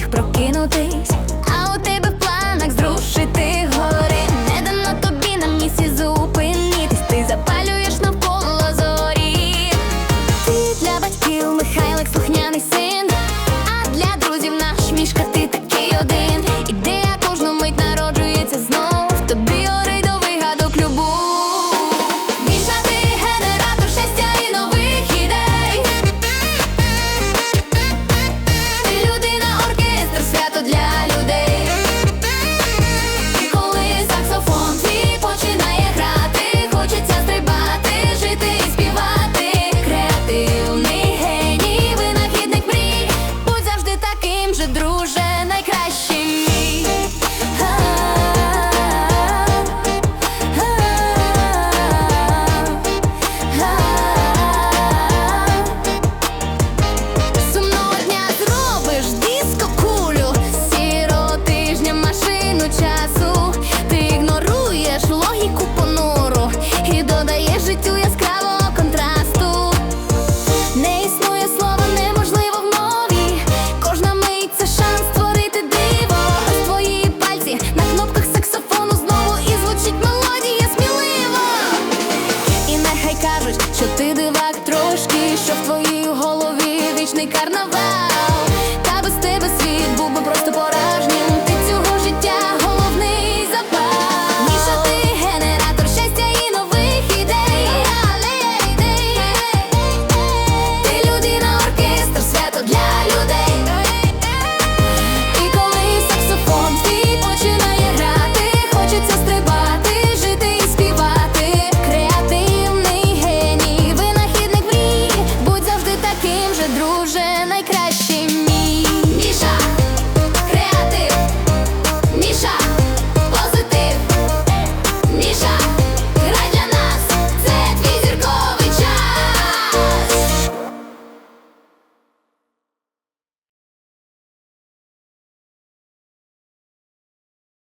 всіх прокинутись. друже. що ти дивак трошки, що в твоїй голові вічний карнавал.